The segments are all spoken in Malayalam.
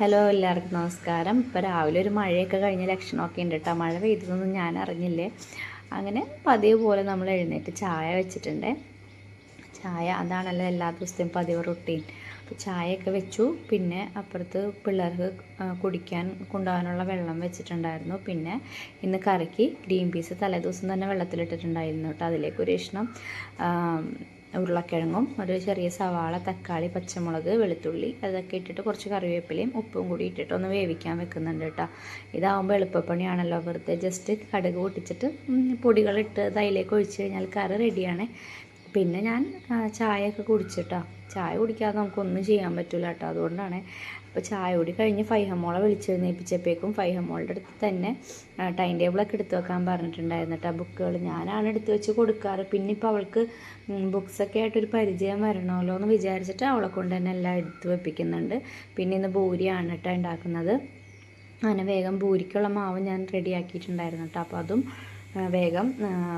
ഹലോ എല്ലാവർക്കും നമസ്കാരം. ഇപ്പോൾ രാവിലെ ഒരു മഴയൊക്കെ കഴിഞ്ഞ ലക്ഷണമൊക്കെ ഉണ്ട് കേട്ടോ മഴ പെയ്തതൊന്നും ഞാൻ അറിഞ്ഞില്ലേ? അങ്ങനെ പതിവ് പോലെ നമ്മൾ എഴുന്നേറ്റ് ചായ വെച്ചിട്ടുണ്ട്. ചായ അതാണല്ലോ എല്ലാ ദിവസത്തെയും പതിവ് റൊട്ടീൻ അപ്പോൾ ചായയൊക്കെ വെച്ചു. പിന്നെ അപ്പുറത്ത് പിള്ളേർക്ക് കുടിക്കാൻ കൊണ്ടുപോകാനുള്ള വെള്ളം വെച്ചിട്ടുണ്ടായിരുന്നു. പിന്നെ ഇന്ന് കറിക്ക് ഗ്രീൻ പീസ് തലേദിവസം തന്നെ വെള്ളത്തിലിട്ടിട്ടുണ്ടായിരുന്നു കേട്ടോ അതിലേക്ക് ഒരു ഉരുളക്കിഴങ്ങും ഒരു ചെറിയ സവാള തക്കാളി പച്ചമുളക് വെളുത്തുള്ളി അതൊക്കെ ഇട്ടിട്ട് കുറച്ച് കറിവേപ്പിലയും ഉപ്പും കൂടി ഇട്ടിട്ട് ഒന്ന് വേവിക്കാൻ വെക്കുന്നുണ്ട് കേട്ടോ. ഇതാവുമ്പോൾ എളുപ്പപ്പണിയാണല്ലോ വെറുതെ ജസ്റ്റ് കടുക് പൊട്ടിച്ചിട്ട് പൊടികളിട്ട് തൈലേക്ക് ഒഴിച്ച് കഴിഞ്ഞാൽ കറി റെഡിയാണ് പിന്നെ ഞാൻ ചായയൊക്കെ കുടിച്ചിട്ടോ ചായ കുടിക്കാതെ നമുക്കൊന്നും ചെയ്യാൻ പറ്റില്ല കേട്ടോ അതുകൊണ്ടാണ് അപ്പോൾ ചായ കൂടി കഴിഞ്ഞ് ഫൈഹമോളെ വിളിച്ചെഴുന്നേൽപ്പിച്ചപ്പോഴേക്കും ഫൈഹമോളുടെ അടുത്ത് തന്നെ ടൈം ടേബിളൊക്കെ എടുത്തു വെക്കാൻ പറഞ്ഞിട്ടുണ്ടായിരുന്നു കേട്ടോ ബുക്കുകൾ. ഞാനാണ് എടുത്തു വെച്ച് കൊടുക്കാറ്. പിന്നെ ഇപ്പോൾ അവൾക്ക് ബുക്സൊക്കെ ആയിട്ടൊരു പരിചയം വരണമല്ലോ എന്ന് വിചാരിച്ചിട്ട് അവളെ കൊണ്ട് തന്നെ എല്ലാം എടുത്തു വെപ്പിക്കുന്നുണ്ട്. പിന്നെ ഇന്ന് ഭൂരിയാണ് കേട്ടോ ഉണ്ടാക്കുന്നത്. അങ്ങനെ വേഗം ഭൂരിക്കുള്ള മാവ് ഞാൻ റെഡിയാക്കിയിട്ടുണ്ടായിരുന്നു കേട്ടോ. അപ്പോൾ അതും വേഗം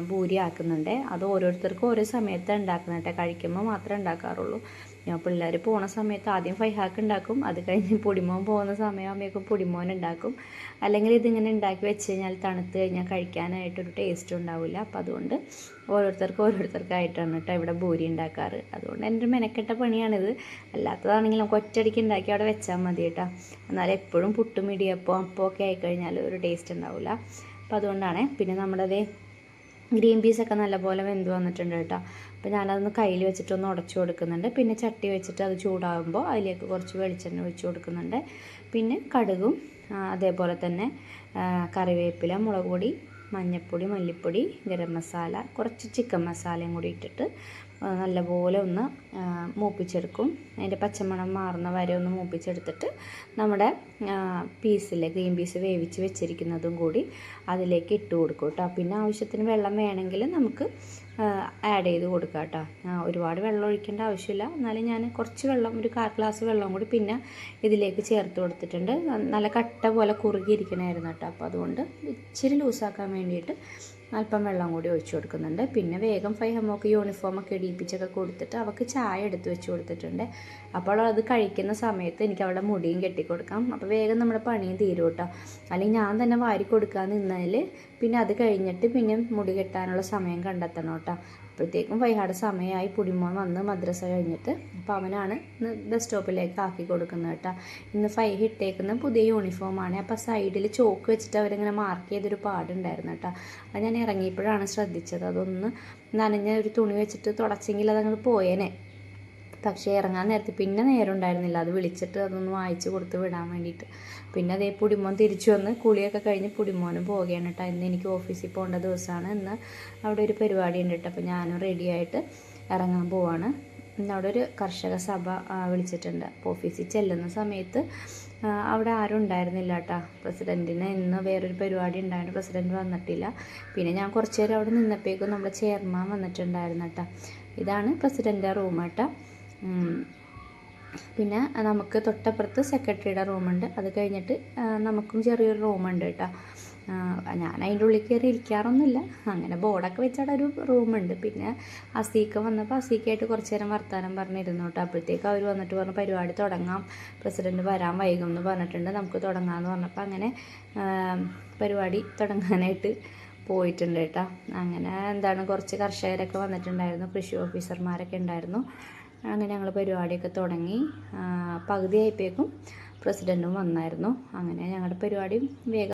പൂരി ആക്കുന്നുണ്ട് അത് ഓരോരുത്തർക്കും ഓരോ സമയത്ത് ഉണ്ടാക്കുന്നത് കഴിക്കുമ്പോൾ മാത്രമേ ഉണ്ടാക്കാറുള്ളൂ. ഞാൻ പിള്ളേർ പോണ സമയത്ത് ആദ്യം ഫൈഹാക്ക് ഉണ്ടാക്കും. അത് കഴിഞ്ഞ് പൊടിമോൻ പോകുന്ന സമയമാകുമ്പോഴേക്കും പൊടിമോൻ ഉണ്ടാക്കും. അല്ലെങ്കിൽ ഇതിങ്ങനെ ഉണ്ടാക്കി വെച്ച് കഴിഞ്ഞാൽ തണുത്ത് കഴിഞ്ഞാൽ കഴിക്കാനായിട്ടൊരു ടേസ്റ്റ് ഉണ്ടാവില്ല. അപ്പം അതുകൊണ്ട് ഓരോരുത്തർക്കും ഓരോരുത്തർക്കായിട്ടാണ് കേട്ടോ ഇവിടെ ഭൂരി ഉണ്ടാക്കാറ്. അതുകൊണ്ട് എന്റെ മെനക്കെട്ട പണിയാണിത്. അല്ലാത്തതാണെങ്കിൽ നമുക്ക് ഒറ്റയടിക്ക് ഉണ്ടാക്കി അവിടെ വെച്ചാൽ മതി കേട്ടോ. എന്നാലും എപ്പോഴും പുട്ടും ഇടിയപ്പം അപ്പമൊക്കെ ആയിക്കഴിഞ്ഞാൽ ഒരു ടേസ്റ്റ് ഉണ്ടാവില്ല. അപ്പോൾ അതുകൊണ്ടാണ്. പിന്നെ നമ്മുടേത് ഗ്രീൻ പീസൊക്കെ നല്ലപോലെ വെന്ത് വന്നിട്ടുണ്ട് കേട്ടോ. അപ്പോൾ ഞാനതൊന്ന് കയ്യിൽ വെച്ചിട്ടൊന്ന് ഉടച്ചു കൊടുക്കുന്നുണ്ട്. പിന്നെ ചട്ടി വെച്ചിട്ട് അത് ചൂടാകുമ്പോൾ അതിലേക്ക് കുറച്ച് വെളിച്ചെണ്ണ ഒഴിച്ച് കൊടുക്കുന്നുണ്ട്. പിന്നെ കടുകും അതേപോലെ തന്നെ കറിവേപ്പില മുളക് പൊടി മഞ്ഞൾപ്പൊടി മല്ലിപ്പൊടി ഗരം മസാല കുറച്ച് ചിക്കൻ മസാലയും കൂടി ഇട്ടിട്ട് നല്ലപോലെ ഒന്ന് മൂപ്പിച്ചെടുക്കും. അതിന്റെ പച്ചമണം മാറുന്ന വരെ ഒന്ന് മൂപ്പിച്ചെടുത്തിട്ട് നമ്മുടെ പീസിലെ ഗ്രീൻ പീസ് വേവിച്ച് വെച്ചിരിക്കുന്നതും കൂടി അതിലേക്ക് ഇട്ട് കൊടുക്കും കേട്ടോ. പിന്നെ ആവശ്യത്തിന് വെള്ളം വേണമെങ്കിൽ നമുക്ക് ആഡ് ചെയ്ത് കൊടുക്കാം കേട്ടോ. ഒരുപാട് വെള്ളം ഒഴിക്കേണ്ട ആവശ്യമില്ല. എന്നാലും ഞാൻ കുറച്ച് വെള്ളം ഒരു കാൽ ഗ്ലാസ് വെള്ളം കൂടി പിന്നെ ഇതിലേക്ക് ചേർത്ത് കൊടുത്തിട്ടുണ്ട്. നല്ല കട്ട പോലെ കുറുകിയിരിക്കണമായിരുന്നു കേട്ടോ. അപ്പോൾ അതുകൊണ്ട് ഇച്ചിരി ലൂസാക്കാൻ വേണ്ടിയിട്ട് അല്പം വെള്ളം കൂടി ഒഴിച്ചു കൊടുക്കുന്നുണ്ട്. പിന്നെ വേഗം ഫൈ ഫൈഹമ്മക്ക് യൂണിഫോമൊക്കെ ഇടിയിപ്പിച്ചൊക്കെ കൊടുത്തിട്ട് അവൾക്ക് ചായ എടുത്ത് വെച്ച് കൊടുത്തിട്ടുണ്ട്. അപ്പോൾ അത് കഴിക്കുന്ന സമയത്ത് എനിക്ക് അവളുടെ മുടിയും കെട്ടിക്കൊടുക്കാം അപ്പോൾ വേഗം നമ്മുടെ പണിയും തീരും കേട്ടോ. അല്ലെങ്കിൽ ഞാൻ തന്നെ വാരി കൊടുക്കാൻ നിന്നതിൽ പിന്നെ അത് കഴിഞ്ഞിട്ട് പിന്നെ മുടി കെട്ടാനുള്ള സമയം കണ്ടെത്തണം കേട്ടോ. അപ്പോഴത്തേക്കും വൈകാട് സമയമായി പുടിമോൻ വന്ന് മദ്രസ കഴിഞ്ഞിട്ട് അപ്പോൾ അവനാണ് ഇന്ന് ബസ് സ്റ്റോപ്പിലേക്ക് ആക്കി കൊടുക്കുന്നത് കേട്ടോ. ഇന്ന് ഫൈവ് ഇട്ടേക്കുന്ന പുതിയ യൂണിഫോമാണ് അപ്പോൾ സൈഡിൽ ചോക്ക് വെച്ചിട്ട് അവരിങ്ങനെ മാർക്ക് ചെയ്തൊരു പാടുണ്ടായിരുന്നു കേട്ടോ. അത് ഞാൻ ഇറങ്ങിയപ്പോഴാണ് ശ്രദ്ധിച്ചത്. അതൊന്ന് നനഞ്ഞ ഒരു തുണി വെച്ചിട്ട് തുടച്ചെങ്കിൽ അതങ്ങ് പോയേനെ. പക്ഷേ ഇറങ്ങാൻ നേരത്ത് പിന്നെ നേരം ഉണ്ടായിരുന്നില്ല. അത് വിളിച്ചിട്ട് അതൊന്ന് വായിച്ചു കൊടുത്ത് വിടാൻ വേണ്ടിയിട്ട്. പിന്നെ അതേ പുടിമോൻ തിരിച്ചു വന്ന് കുളിയൊക്കെ കഴിഞ്ഞ് പുടിമോനും പോവുകയാണ് കേട്ടോ. ഇന്ന് എനിക്ക് ഓഫീസിൽ പോകേണ്ട ദിവസമാണ്. ഇന്ന് അവിടെ ഒരു പരിപാടി ഉണ്ട് കേട്ടോ. അപ്പോൾ ഞാനും റെഡിയായിട്ട് ഇറങ്ങാൻ പോവാണ്. അവിടെ ഒരു കർഷക സഭ വിളിച്ചിട്ടുണ്ട്. അപ്പോൾ ഓഫീസിൽ ചെല്ലുന്ന സമയത്ത് അവിടെ ആരും ഉണ്ടായിരുന്നില്ല കേട്ടോ. പ്രസിഡന്റിന് ഇന്ന് വേറൊരു പരിപാടി ഉണ്ടായിരുന്നു. പ്രസിഡന്റ് വന്നിട്ടില്ല. പിന്നെ ഞാൻ കുറച്ച് നേരം അവിടെ നിന്നപ്പോഴേക്കും നമ്മുടെ ചെയർമാൻ വന്നിട്ടുണ്ടായിരുന്നു കേട്ടോ. ഇതാണ് പ്രസിഡന്റെ റൂം കേട്ടോ. പിന്നെ നമുക്ക് തൊട്ടപ്പുറത്ത് സെക്രട്ടറിയുടെ റൂമുണ്ട്. അത് കഴിഞ്ഞിട്ട് നമുക്കും ചെറിയൊരു റൂമുണ്ട് കേട്ടോ. ഞാൻ അതിന്റെ ഉള്ളിൽ കയറി ഇരിക്കാറൊന്നുമില്ല. അങ്ങനെ ബോർഡൊക്കെ വെച്ചവിടെ ഒരു റൂമുണ്ട്. പിന്നെ അസീക്ക വന്നപ്പോൾ അസീക്കായിട്ട് കുറച്ച് നേരം വർത്തമാനം പറഞ്ഞിരുന്നു കേട്ടോ. അപ്പോഴത്തേക്ക് അവർ വന്നിട്ട് പറഞ്ഞു പരിപാടി തുടങ്ങാം. പ്രസിഡന്റ് വരാൻ വൈകും എന്ന് പറഞ്ഞിട്ടുണ്ട്. നമുക്ക് തുടങ്ങാമെന്ന് പറഞ്ഞപ്പോൾ അങ്ങനെ പരിപാടി തുടങ്ങാനായിട്ട് പോയിട്ടുണ്ട് കേട്ടോ. അങ്ങനെ എന്താണ് കുറച്ച് കർഷകരൊക്കെ വന്നിട്ടുണ്ടായിരുന്നു. കൃഷി ഓഫീസർമാരൊക്കെ ഉണ്ടായിരുന്നു. അങ്ങനെ ഞങ്ങൾ പരിപാടിയൊക്കെ തുടങ്ങി. പകുതിയായപ്പോഴേക്കും പ്രസിഡന്റും വന്നായിരുന്നു. അങ്ങനെ ഞങ്ങളുടെ പരിപാടി വേഗം